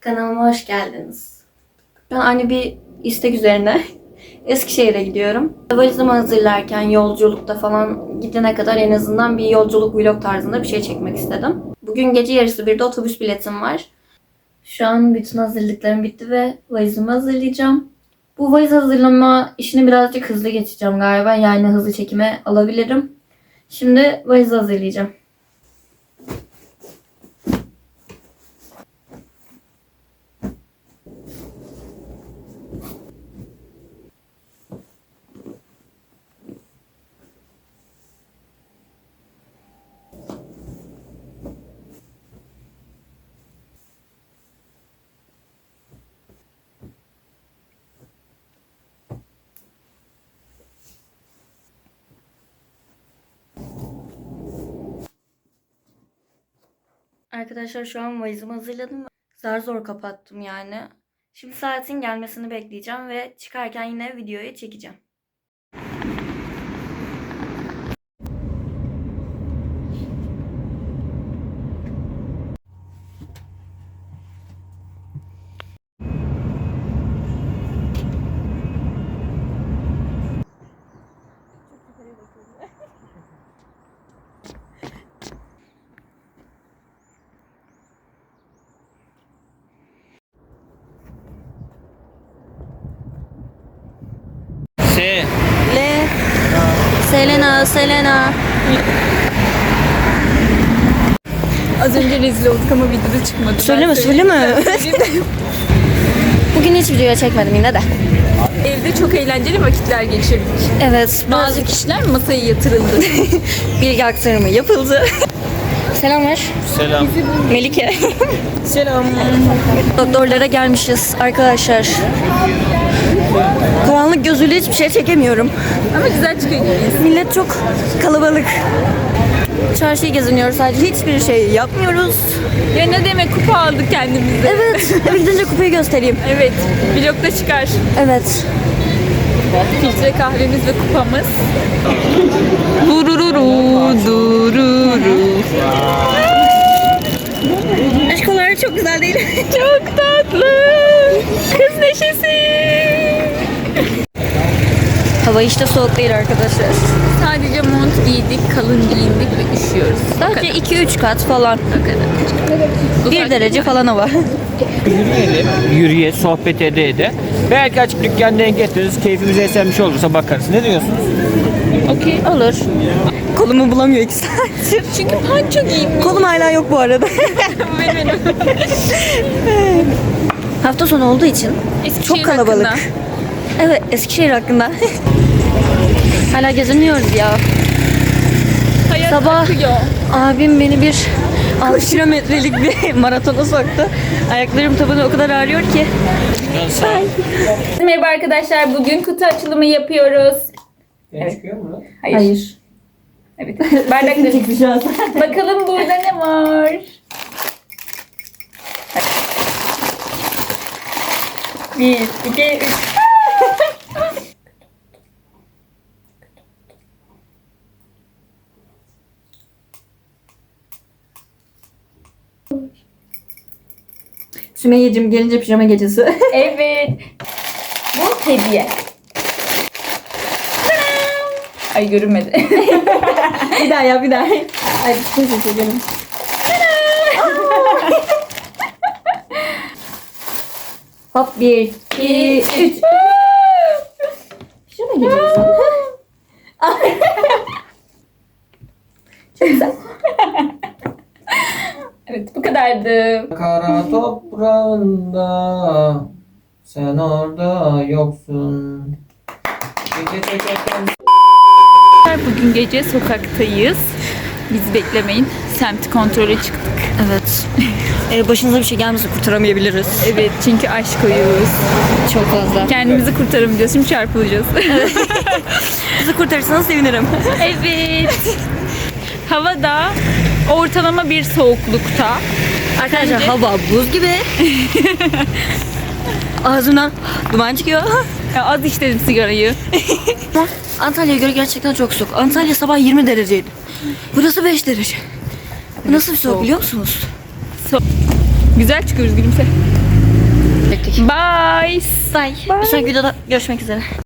Kanalıma hoş geldiniz. Ben aynı bir istek üzerine Eskişehir'e gidiyorum. Valizimi hazırlarken yolculukta falan gidene kadar en azından bir yolculuk vlog tarzında bir şey çekmek istedim. Bugün gece yarısı bir de otobüs biletim var. Şu an bütün hazırlıklarım bitti ve valizimi hazırlayacağım. Bu valiz hazırlama işini birazcık hızlı geçeceğim galiba. Yani hızlı çekime alabilirim. Şimdi valizi hazırlayacağım. Arkadaşlar şu an valizimi hazırladım. Zar zor kapattım yani. Şimdi saatin gelmesini bekleyeceğim ve çıkarken yine videoyu çekeceğim. S. Le Selena, Selena. Az önce rezil olduk ama videoda çıkmadı. Söyleme, Ben söyleme. söyleyeyim. Bugün hiç video çekmedim yine de. Evde çok eğlenceli vakitler geçirdik. Evet, Bazı kişiler masaya yatırıldı. bilgi aktarımı yapıldı. Selam ver. Selam. Melike. Selam. Doktorlara gelmişiz arkadaşlar. Karanlık gözüyle hiçbir şey çekemiyorum. Ama güzel çıkıyor. Millet çok kalabalık. Çarşıyı geziniyoruz sadece hiçbir şey yapmıyoruz. Ya ne demek kupa aldık kendimize. Evet, eve gidince kupayı göstereyim. Evet. Vlogda çıkar. Evet. Filtre kahvemiz ve kupamız. Durururu dururu. Aşkolar çok güzel değil. Çok tatlı. Hava işte soğuk değil arkadaşlar. Sadece mont giydik, kalın giyindik ve üşüyoruz. Sadece 2-3 kat falan. O kadar. 1 derece falan hava. Yürüyelim. Yürüye, sohbet ede ede. Belki açık dükkan denk getiririz. Keyfimize esenmiş olursa bakarız. Ne diyorsunuz? Okey. Olur. Kolumu bulamıyor 2 saattir. Çünkü panço giymiş. Kolum hala yok bu arada. Benim. Hafta sonu olduğu için Eskişehir çok kalabalık. hakkında. Evet Eskişehir hakkında. hala geziniyoruz ya. Hayat Sabah- akıyor. Abim beni bir 6 kilometrelik bir maratona soktu. Ayaklarım tabanı o kadar ağrıyor ki. Merhaba arkadaşlar. Bugün kutu açılımı yapıyoruz. Evet. Hayır. Evet. Bardakları. Bakalım burada ne var? Bir, iki, üç. Sümeyye'cim gelince pijama gecesi. Evet. Bu hediye. Ay görünmedi. bir daha ya bir daha. Hadi neyse çekelim. Hop bir, iki, üç. Pijama gecesi. Çok güzel. Evet bu kadardı. Kara toprağında sen orada yoksun. Gece çekerken Bugün gece sokaktayız. Bizi beklemeyin. Semt kontrole çıktık. Evet. Ee, başınıza bir şey gelmesi kurtaramayabiliriz. Evet çünkü aşk koyuyoruz. Çok fazla. Kendimizi kurtaramayacağız. Şimdi çarpılacağız. Bizi kurtarırsanız sevinirim. evet. Havada ortalama bir soğuklukta. Arkadaşlar hava buz gibi. Ağzımdan duman çıkıyor. Ya az içtedim sigarayı. Antalya'ya göre gerçekten çok soğuk. Antalya sabah 20 dereceydi. Burası 5 derece. Bu Nasıl bir soğuk soğuk. biliyor musunuz? So- Güzel çıkıyoruz gülümse. Bye. Bye. Bir sonraki videoda görüşmek üzere.